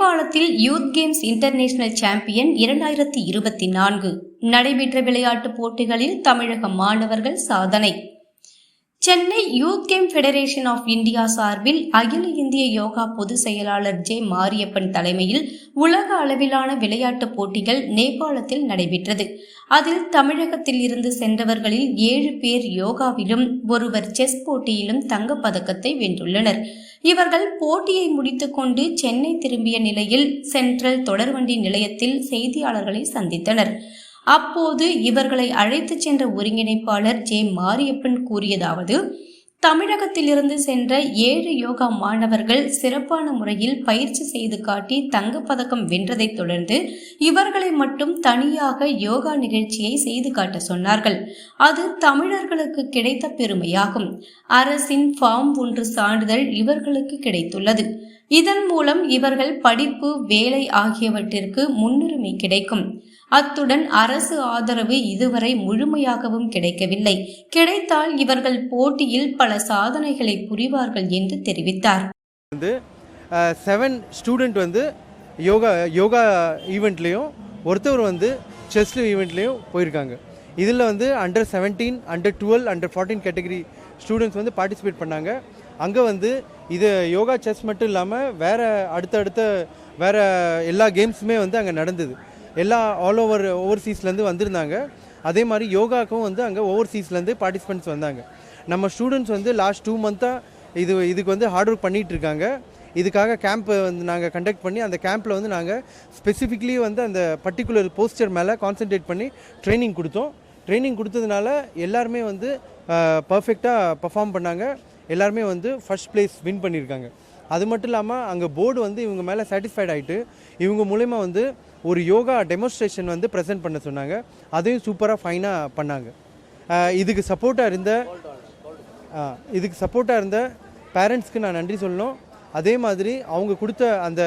நேபாளத்தில் youth games international champion இரண்டாயிரத்தி இருபத்தி நான்கு. நடைபெற்ற விளையாட்டுப் போட்டிகளில் தமிழக மாணவர்கள் சாதனை. Chennai youth game federation of India சார்பில் அகில இந்திய யோகா பொதுச் செயலாளர் ஜே மாரியப்பன் தலைமையில் உலக அளவிலான விளையாட்டுப் போட்டிகள் நேபாளத்தில் நடைபெற்றது. அதில் தமிழகத்தில் இருந்து சென்றவர்களில் ஏழு பேர் யோகாவிலும் ஒருவர் செஸ் போட்டியிலும் தங்கப் பதக்கத்தை வென்றுள்ளனர். இவர்கள் போட்டியை முடித்துக்கொண்டு சென்னை திரும்பிய நிலையில் சென்ட்ரல் தொடர்வண்டி நிலையத்தில் செய்தியாளர்களை சந்தித்தனர். அப்போது இவர்களை அழைத்துச் சென்ற ஒருங்கிணைப்பாளர் ஜே மாரியப்பன் கூறியதாவது தமிழகத்திலிருந்து சென்ற ஏழு யோகா மாணவர்கள் சிறப்பான முறையில் பயிற்சி செய்து காட்டி தங்கப்பதக்கம் வென்றதைத் தொடர்ந்து இவர்களை மட்டும் தனியாக யோகா நிகழ்ச்சியை செய்து காட்ட சொன்னார்கள். அது தமிழர்களுக்கு கிடைத்த பெருமையாகும். அரசின் ஃபார்ம் ஒன்று சான்றிதழ் இவர்களுக்கு கிடைத்துள்ளது. இதன் மூலம் இவர்கள் படிப்பு வேலை ஆகியவற்றிற்கு முன்னுரிமை கிடைக்கும். அத்துடன் அரசு ஆதரவு இதுவரை முழுமையாகவும் கிடைக்கவில்லை. கிடைத்தால் இவர்கள் போட்டியில் பல சாதனைகளை புரிவார்கள் என்று தெரிவித்தார். வந்து செவன் ஸ்டூடெண்ட் வந்து யோகா யோகா ஈவெண்ட்லேயும் ஒருத்தவர் வந்து செஸ் ஈவெண்ட்லேயும் போயிருக்காங்க. இதில் வந்து under seventeen under twelve under fourteen category students வந்து பார்ட்டிசிபேட் பண்ணாங்க. அங்கே வந்து இது யோகா செஸ் மட்டும் இல்லாமல் வேறு அடுத்தடுத்த வேறு எல்லா கேம்ஸுமே வந்து அங்கே நடந்தது. எல்லா ஆல் ஓவர் ஓவர்சீஸ்லேருந்து வந்திருந்தாங்க. அதே மாதிரி யோகாக்கும் வந்து அங்கே ஓவர்சீஸ்லேருந்து பார்ட்டிசிபெண்ட்ஸ் வந்தாங்க. நம்ம ஸ்டூடெண்ட்ஸ் வந்து லாஸ்ட் டூ மந்த்தாக இது இதுக்கு வந்து ஹார்ட் ஒர்க் பண்ணிகிட்டு இருக்காங்க. இதுக்காக கேம்ப் வந்து நாங்கள் கண்டக்ட் பண்ணி அந்த கேம்பில் வந்து நாங்கள் ஸ்பெசிஃபிக்லி வந்து அந்த பர்டிகுலர் போஸ்டர் மேலே கான்சென்ட்ரேட் பண்ணி ட்ரைனிங் கொடுத்தோம். ட்ரைனிங் கொடுத்ததுனால எல்லாருமே வந்து பர்ஃபெக்டாக பர்ஃபார்ம் பண்ணாங்க. எல்லாருமே வந்து ஃபர்ஸ்ட் ப்ளேஸ் வின் பண்ணியிருக்காங்க அது மட்டும் இல்லாமல் அங்கே போர்டு வந்து இவங்க மேலே சாட்டிஸ்ஃபைட் ஆகிட்டு இவங்க மூலயமா வந்து ஒரு யோகா டெமோன்ஸ்ட்ரேஷன் வந்து ப்ரெசென்ட் பண்ண சொன்னாங்க. அதையும் சூப்பராக ஃபைனாக பண்ணாங்க. இதுக்கு சப்போர்ட்டாக இருந்த இதுக்கு சப்போர்ட்டாக இருந்த பேரண்ட்ஸ்க்கு நான் நன்றி சொல்லணும். அதே மாதிரி அவங்க கொடுத்த அந்த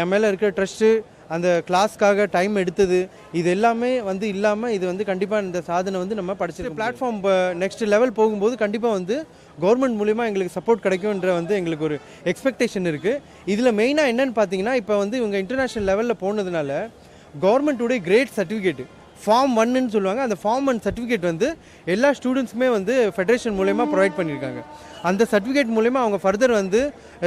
என் மேலே இருக்கிற ட்ரஸ்ட்டு அந்த கிளாஸ்க்காக டைம் எடுத்தது இது எல்லாமே வந்து இல்லாமல் இது வந்து கண்டிப்பாக இந்த சாதனை வந்து நம்ம படிச்சு பிளாட்ஃபார்ம் நெக்ஸ்ட் லெவல் போகும்போது கண்டிப்பாக வந்து கவர்மெண்ட் மூலிமா எங்களுக்கு சப்போர்ட் கிடைக்கும்ன்ற வந்து எங்களுக்கு ஒரு எக்ஸ்பெக்டேஷன் இருக்குது இதில் மெயினாக என்னன்னு பார்த்தீங்கன்னா இப்போ வந்து இவங்க இன்டர்நேஷ்னல் லெவலில் போனதுனால கவர்மெண்ட்டுடைய கிரேட் சர்டிஃபிகேட் ஃபார்ம் ஒன்னுன்னு சொல்லுவாங்க. அந்த ஃபார்ம் ஒன் சர்டிஃபிகேட் வந்து எல்லா ஸ்டூடெண்ட்ஸுமே வந்து ஃபெடரேஷன் மூலயமா ப்ரொவைட் பண்ணியிருக்காங்க. அந்த சர்டிஃபிகேட் மூலயமா அவங்க ஃபர்தர் வந்து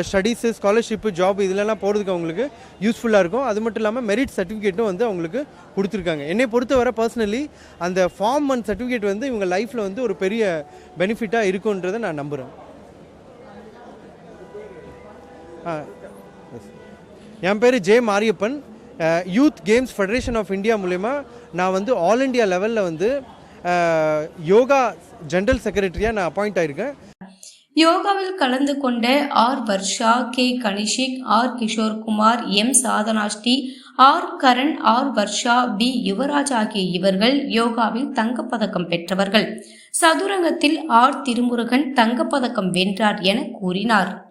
ஸ்டடீஸு ஸ்காலர்ஷிப்பு ஜாப் இதுலலாம் போகிறதுக்கு அவங்களுக்கு யூஸ்ஃபுல்லாக இருக்கும். அது மட்டும் இல்லாமல் மெரிட் சர்டிஃபிகேட்டும் வந்து அவங்களுக்கு கொடுத்துருக்காங்க. என்னை பொறுத்தவரை பர்சனலி அந்த ஃபார்ம் ஒன் சர்டிஃபிகேட் வந்து இவங்க லைஃப்பில் வந்து ஒரு பெரிய பெனிஃபிட்டாக இருக்குன்றதை நான் நம்புகிறேன் என் பேர் J Mariappan. Youth games federation of India மூலயமா நான் வந்து ஆல் இண்டியா லெவலில் வந்து யோகா ஜென்ரல் செக்ரட்டரியாக நான் அப்பாயிண்ட் ஆயிருக்கேன். யோகாவில் கலந்து கொண்ட R Varsha K Kanishk R Kishorekumar M Sadhanasri R Karan R Varsha P Yuvaraj ஆகிய இவர்கள் யோகாவில் தங்கப்பதக்கம் பெற்றவர்கள். சதுரங்கத்தில் ஆர் திருமுருகன் தங்கப்பதக்கம் வென்றார் என கூறினார்.